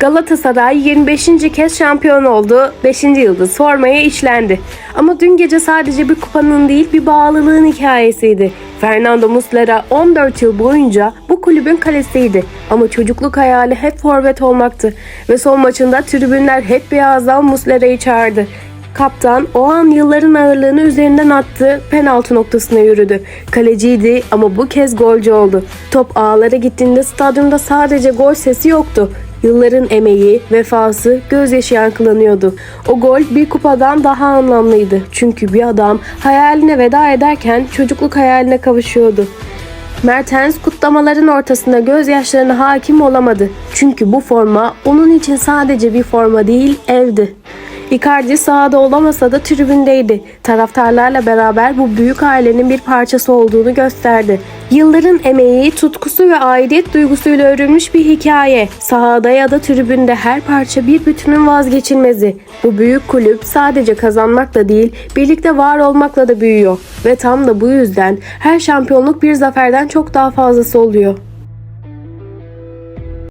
Galatasaray 25. kez şampiyon oldu. 5. yıldız formaya işlendi. Ama dün gece sadece bir kupanın değil bir bağlılığın hikayesiydi. Fernando Muslera 14 yıl boyunca bu kulübün kalesiydi. Ama çocukluk hayali hep forvet olmaktı. Ve son maçında tribünler hep birazdan Muslera'yı çağırdı. Kaptan o an yılların ağırlığını üzerinden attı, penaltı noktasına yürüdü. Kaleciydi ama bu kez golcü oldu. Top ağlara gittiğinde stadyumda sadece gol sesi yoktu. Yılların emeği, vefası, gözyaşı yankılanıyordu. O gol bir kupadan daha anlamlıydı. Çünkü bir adam hayaline veda ederken çocukluk hayaline kavuşuyordu. Mertens kutlamaların ortasında gözyaşlarına hakim olamadı. Çünkü bu forma onun için sadece bir forma değil, evdi. Icardi sahada olamasa da tribündeydi. Taraftarlarla beraber bu büyük ailenin bir parçası olduğunu gösterdi. Yılların emeği, tutkusu ve aidiyet duygusuyla örülmüş bir hikaye. Sahada ya da tribünde her parça bir bütünün vazgeçilmezi. Bu büyük kulüp sadece kazanmakla değil, birlikte var olmakla da büyüyor. Ve tam da bu yüzden her şampiyonluk bir zaferden çok daha fazlası oluyor.